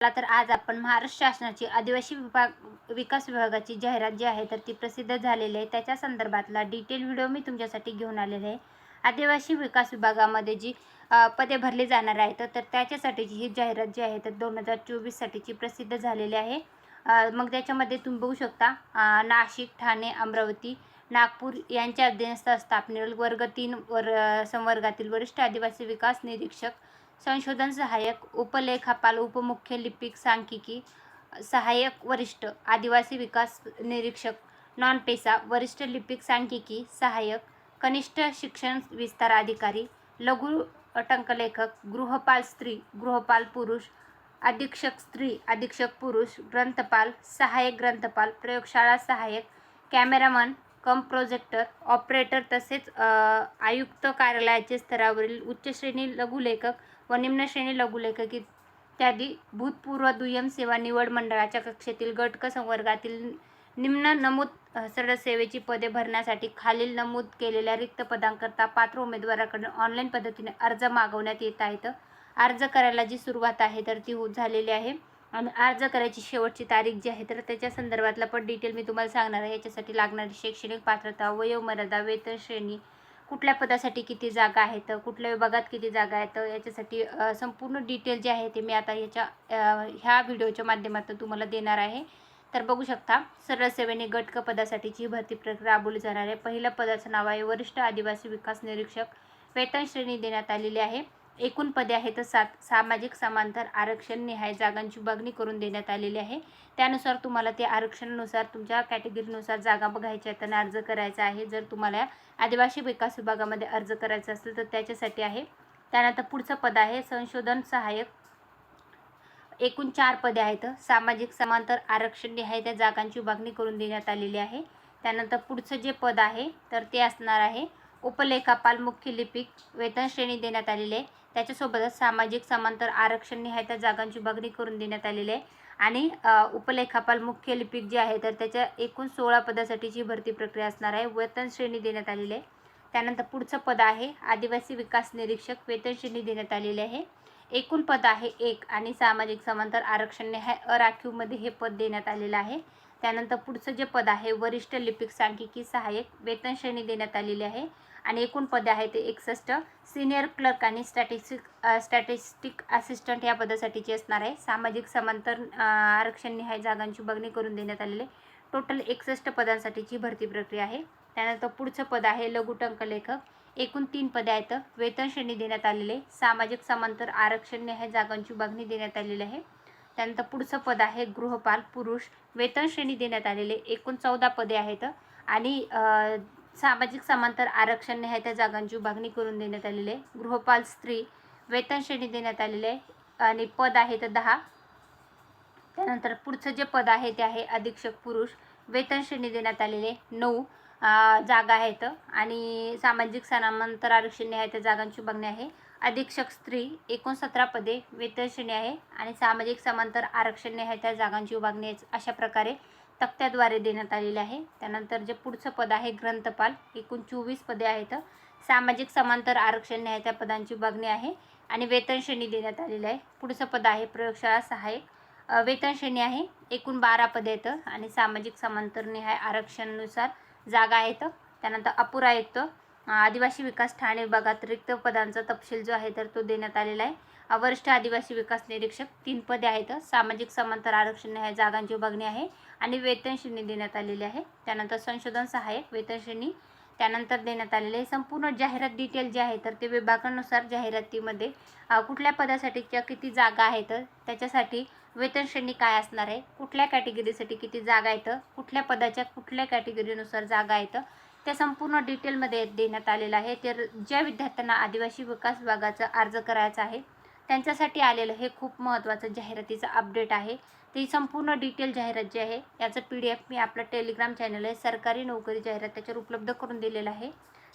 चला तर आज आपण महाराष्ट्र शासनाची आदिवासी विभाग विकास विभागाची जाहिरात जी आहे तर ती प्रसिद्ध झालेली आहे. त्याच्या संदर्भातला डिटेल व्हिडिओ मी तुमच्यासाठी घेऊन आलेले आहे. आदिवासी विकास विभागामध्ये जी पदे भरली जाणार आहेत तर त्याच्यासाठीची ही जाहिरात जी आहे तर दोन हजार चोवीससाठीची प्रसिद्ध झालेली आहे. मग त्याच्यामध्ये तुम्ही बघू शकता नाशिक ठाणे अमरावती नागपूर यांच्या अधीनस्थ स्थापनेवर वर्ग तीन वर संवर्गातील वरिष्ठ आदिवासी विकास निरीक्षक संशोधन सहाय्यक उपलेखापाल उपमुख्य लिपिक सांख्यिकी सहाय्यक वरिष्ठ आदिवासी विकास निरीक्षक नॉन पेसा वरिष्ठ लिपिक सांख्यिकी सहाय्यक कनिष्ठ शिक्षण विस्तार अधिकारी लघु अटंकलेखक गृहपाल स्त्री गृहपाल पुरुष अधीक्षक स्त्री अधीक्षक पुरुष ग्रंथपाल सहाय्यक ग्रंथपाल प्रयोगशाळा सहाय्यक कॅमेरामन कम प्रोजेक्टर ऑपरेटर तसेच आयुक्त कार्यालयाचे स्तरावरील उच्च श्रेणी लघुलेखक व निम्न श्रेणी लघुलेखक इत्यादी भूतपूर्व दुय्यम सेवा निवड मंडळाच्या कक्षेतील गट क संवर्गातील निम्न नमूद सरसेवेची पदे भरण्यासाठी खालील नमूद केलेल्या रिक्त पदांकरता पात्र उमेदवाराकडून ऑनलाईन पद्धतीने अर्ज मागवण्यात येत आहेत. अर्ज करायला जी सुरुवात आहे तर ती होत झालेली आहे. आणि अर्ज करायची शेवटची तारीख जी आहे तर त्याच्या संदर्भातला पण डिटेल मी तुम्हाला सांगणार आहे. याच्यासाठी लागणारी शैक्षणिक पात्रता वयोमर्यादा वेतन श्रेणी कुठल्या पदासाठी किती जागा आहेत कुठल्या विभागात किती जागा आहेत याच्यासाठी संपूर्ण डिटेल जे आहे ते मी आता याच्या ह्या व्हिडिओच्या माध्यमातून तुम्हाला देणार आहे. तर बघू शकता सरळ सेवेने गटक पदासाठीची भरती प्रक्रिया राबवली जाणार आहे. पहिल्या पदाचं नाव आहे वरिष्ठ आदिवासी विकास निरीक्षक. वेतन श्रेणी देण्यात आलेली आहे. एकूण पदे आहेत सात सामाजिक समांतर आरक्षण निहाय जागांची बघणी करून देण्यात आलेली आहे. त्यानुसार तुम्हाला ते आरक्षणानुसार तुमच्या कॅटेगरीनुसार जागा बघायच्या आहेत आणि अर्ज करायचा आहे. जर तुम्हाला आदिवासी विकास विभागामध्ये अर्ज करायचा असेल तर त्याच्यासाठी आहे. त्यानंतर पुढचं पद आहे संशोधन सहाय्यक. एकूण चार पदे आहेत. सामाजिक समांतर आरक्षण निहाय त्या जागांची विभागणी करून देण्यात आलेली आहे. त्यानंतर पुढचं जे पद आहे तर ते असणार आहे उपलेखापाल मुख्य लिपिक वेतन श्रेणी देण्यात आलेली. आहे त्याच्यासोबतच सामाजिक समांतर आरक्षण निहाय त्या जागांची विभागणी करून देण्यात आलेली. आहे आणि उपलेखापाल मुख्य लिपिक जे आहे तर त्याच्या एकूण सोळा पदासाठीची भरती प्रक्रिया असणार आहे वेतन श्रेणी देण्यात आलेली. आहे त्यानंतर पुढचं पद आहे आदिवासी विकास निरीक्षक वेतन श्रेणी देण्यात आलेली आहे. एकूण पद आहे एक आणि सामाजिक समांतर आरक्षण निहाय अराखीवमध्ये हे पद देण्यात आलेलं आहे. त्यानंतर पुढचं जे पद आहे वरिष्ठ लिपिक सांख्यिकी सहाय्यक वेतन श्रेणी देण्यात आलेली आहे. आणि एकूण पदे आहे ते एकसष्ट. सिनियर क्लर्क आणि स्टॅटिस्टिक स्टॅटिस्टिक असिस्टंट या पदासाठीची असणार आहे. सामाजिक समांतर आरक्षण निहाय जागांची बघणी करून देण्यात आलेले. टोटल एकसष्ट पदांसाठीची भरती प्रक्रिया आहे. त्यानंतर पुढचं पद आहे लघुटंक लेखक. एकूण तीन पदे आहेत. वेतन श्रेणी देण्यात आलेले. सामाजिक समांतर आरक्षण निहाय जागांची बघणी देण्यात आलेली आहे. त्यानंतर पुढचं पद आहे गृहपाल पुरुष. वेतन श्रेणी देण्यात आलेले एकूण चौदा पदे आहेत. आणि सामाजिक समांतर आरक्षण निहाय त्या जागांची विभागणी करून देण्यात आलेली. आहे गृहपाल स्त्री वेतन श्रेणी देण्यात आलेले. आहे आणि पद आहे तर दहा. त्यानंतर पुढचं जे पद आहे ते आहे अधीक्षक पुरुष. वेतन श्रेणी देण्यात आलेले नऊ जागा आहेत. आणि सामाजिक समांतर आरक्षण न्यायाच्या त्या जागांची विभागणी आहे. अधीक्षक स्त्री एकूण सतरा पदे वेतन श्रेणी आहे. आणि सामाजिक समांतर आरक्षण न्यायाच्या त्या जागांची विभागणी आहे अशा प्रकारे तक्त्याद्वारे देण्यात आलेले आहे. त्यानंतर जे पुढचं पद आहे ग्रंथपाल एकूण चोवीस पदे आहेत. सामाजिक समांतर आरक्षण न्याय त्या पदांची विभागणी आहे आणि वेतन श्रेणी देण्यात आलेली आहे. पुढचं पद आहे प्रयोगशाळा सहाय्यक. वेतन श्रेणी आहे. एकूण बारा पदे आहेत आणि सामाजिक समांतर निहाय आरक्षणानुसार जागा आहेत. त्यानंतर अपुरा आयुक्त आदिवासी विकास ठाणे विभागात रिक्त पदांचा तपशील जो आहे तर तो देण्यात आलेला आहे. वरिष्ठ आदिवासी विकास निरीक्षक तीन पदे आहेत. सामाजिक समांतर आरक्षण ह्या जागांची विभागणी आहे आणि वेतन श्रेणी देण्यात आलेली आहे. त्यानंतर संशोधन सहाय्यक वेतन श्रेणी त्यानंतर देण्यात आलेले आहे. संपूर्ण जाहिरात डिटेल जे आहे तर ते विभागानुसार जाहिरातीमध्ये कुठल्या पदासाठीच्या किती जागा आहेत त्याच्यासाठी वेतन श्रेणी काय असणार आहे कुठल्या कॅटेगरीसाठी किती जागा आहेत कुठल्या पदाच्या कुठल्या कॅटेगरीनुसार जागा आहेत त्या संपूर्ण डिटेलमध्ये देण्यात आलेलं आहे. तर ज्या विद्यार्थ्यांना आदिवासी विकास विभागाचा अर्ज करायचा आहे त्यांच्यासाठी आलेलं हे खूप महत्त्वाचं जाहिरातीचं अपडेट आहे. ती संपूर्ण डिटेल जाहिरात जी आहे याचं पी डी एफ मी आपलं टेलिग्राम चॅनल आहे सरकारी नोकरी जाहिरात त्याच्यावर उपलब्ध करून दिलेलं आहे.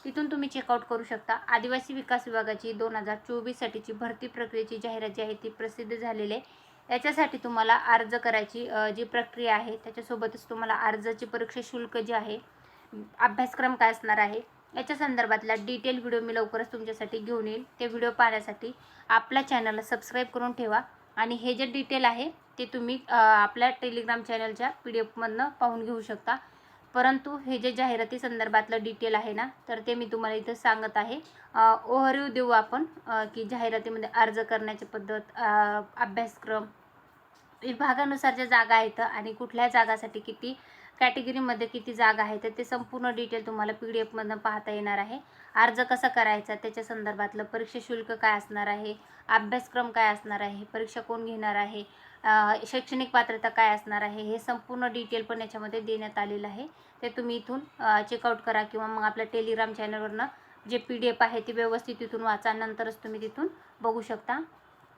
तिथून तुम्ही चेकआउट करू शकता. आदिवासी विकास विभागाची दोन हजार चोवीससाठीची भरती प्रक्रियेची जाहिरात जी आहे ती प्रसिद्ध झालेली आहे. याच्यासाठी तुम्हाला अर्ज करायची जी प्रक्रिया आहे त्याच्यासोबतच तुम्हाला अर्जाची परीक्षा शुल्क जे आहे अभ्यासक्रम काय असणार आहे याच्या संदर्भातला डिटेल व्हिडिओ मी लवकरच तुमच्यासाठी घेऊन येईल. ते व्हिडिओ पाहण्यासाठी आपल्या चॅनलला सबस्क्राईब करून ठेवा. आणि हे जे डिटेल आहे ते तुम्ही आपल्या टेलिग्राम चॅनलच्या पी डी एफमधनं पाहून घेऊ शकता. परंतु हे जे जाहिराती संदर्भातलं डिटेल आहे ना तर ते मी तुम्हाला इथं सांगत आहे. ओव्हरव्ह्यू देऊ आपण की जाहिरातीमध्ये अर्ज करण्याची पद्धत अभ्यासक्रम विभागानुसार ज्या जागा आहेत आणि कुठल्या जागासाठी किती कॅटेगरीमध्ये किती जागा आहे तर ते संपूर्ण डिटेल तुम्हाला पी डी एफमधनं पाहता येणार आहे. अर्ज कसा करायचा त्याच्या संदर्भातलं परीक्षा शुल्क काय असणार आहे अभ्यासक्रम काय असणार आहे परीक्षा कोण घेणार आहे शैक्षणिक पात्रता काय असणार आहे हे संपूर्ण डिटेल पण याच्यामध्ये देण्यात आलेलं आहे. ते तुम्ही इथून चेकआउट करा किंवा मग आपल्या Telegram चॅनलवरनं J P D F आहे ते व्यवस्थित तिथून वाचा नंतरच तुम्ही तिथून बघू शकता.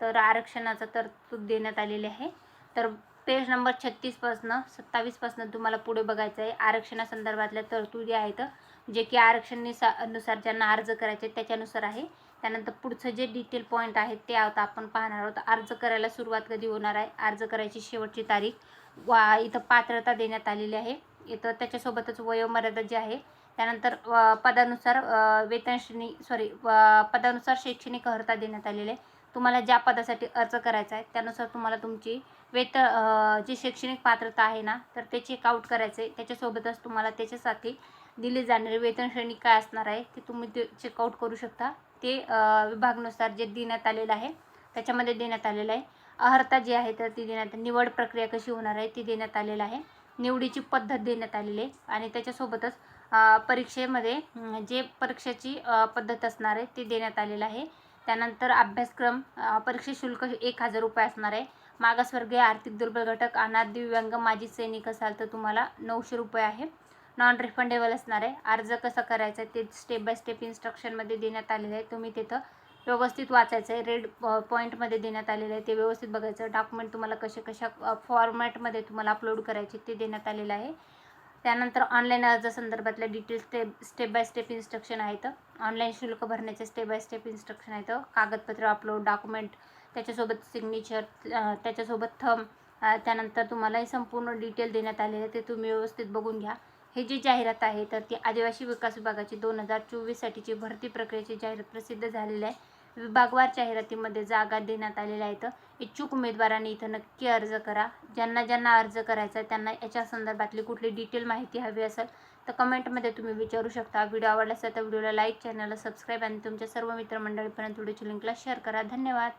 तर आरक्षणाचा तरतूद देण्यात आलेली आहे. तर पेज नंबर छत्तीसपासनं सत्तावीसपासनं तुम्हाला पुढे बघायचं आहे. आरक्षणासंदर्भातल्या तरतुदी आहेत जे की आरक्षणनुसार ज्यांना अर्ज करायचे त्याच्यानुसार आहे. त्यानंतर पुढचं जे डिटेल पॉईंट आहेत ते आता आपण पाहणार आहोत. अर्ज करायला सुरुवात कधी होणार आहे? अर्ज करायची शेवटची तारीख वा इथं पात्रता देण्यात आलेली आहे. इथं त्याच्यासोबतच वयोमर्यादा जी आहे त्यानंतर पदानुसार वेतनश्रेणी सॉरी पदानुसार शैक्षणिक अर्हता देण्यात आलेली आहे. तुम्हाला ज्या पदासाठी अर्ज करायचा आहे त्यानुसार तुम्हाला तुमची वेत जी शैक्षणिक पात्रता आहे ना तर ते चेकआउट करायचं आहे त्याच्यासोबतच तुम्हाला त्याच्यासाठी दिले जाणारी वेतन श्रेणी काय असणार आहे ते तुम्ही ते चेकआउट करू शकता. ते विभागनुसार विभागानुसार जे देण्यात आलेलं आहे त्याच्यामध्ये देण्यात आलेलं आहे. अर्हता जी आहे तर ती देण्यात निवड प्रक्रिया कशी होणार आहे ती देण्यात आलेलं आहे. निवडीची पद्धत देण्यात आलेली आहे आणि त्याच्यासोबतच परीक्षेमध्ये जे परीक्षेची पद्धत असणार आहे ते देण्यात आलेलं आहे. त्यानंतर अभ्यासक्रम परीक्षा शुल्क एक हजार रुपये असणार आहे. मागासवर्गीय आर्थिक दुर्बल घटक अनाथ दिव्यांग माजी सैनिक असाल तर तुम्हाला नऊशे रुपये आहे. नॉन रिफंडेबल असणार आहे. अर्ज कसा करायचा आहे ते स्टेप बाय स्टेप इन्स्ट्रक्शनमध्ये देण्यात आलेलं आहे. तुम्ही तिथं व्यवस्थित वाचायचं आहे. रेड पॉईंटमध्ये देण्यात आलेलं आहे. ते व्यवस्थित बघायचं. डॉक्युमेंट तुम्हाला कसे कशा फॉर्मॅटमध्ये तुम्हाला अपलोड करायचे ते देण्यात आलेलं आहे. त्यानंतर ऑनलाईन अर्ज संदर्भातल्या details step step by step instruction आहेत. ऑनलाईन शुल्क भरण्याचे स्टेप बाय स्टेप इन्स्ट्रक्शन आहेत. कागदपत्र अपलोड डॉक्युमेंट त्याच्यासोबत सिग्नेचर त्याच्यासोबत थम त्यानंतर तुम्हाला हे संपूर्ण डिटेल देण्यात आलेले आहे ते तुम्ही व्यवस्थित बघून घ्या. हे जी जाहिरात आहे तर ती आदिवासी विकास विभागाची दोन हजार चोवीससाठीची भरती प्रक्रियेची जाहिरात प्रसिद्ध झालेली आहे. विभागवार जाहिरातीमध्ये जागा देण्यात आलेल्या आहेत. इच्छुक उमेदवारांनी इथं नक्की अर्ज करा. ज्यांना ज्यांना अर्ज करायचा आहे त्यांना याच्या संदर्भातली कुठली डिटेल माहिती हवी असेल तर कमेंटमध्ये तुम्ही विचारू शकता. व्हिडिओ आवडला असेल तर व्हिडिओला लाईक चॅनलला सबस्क्राईब आणि तुमच्या सर्व मित्रमंडळीपर्यंत व्हिडिओची लिंकला शेअर करा. धन्यवाद.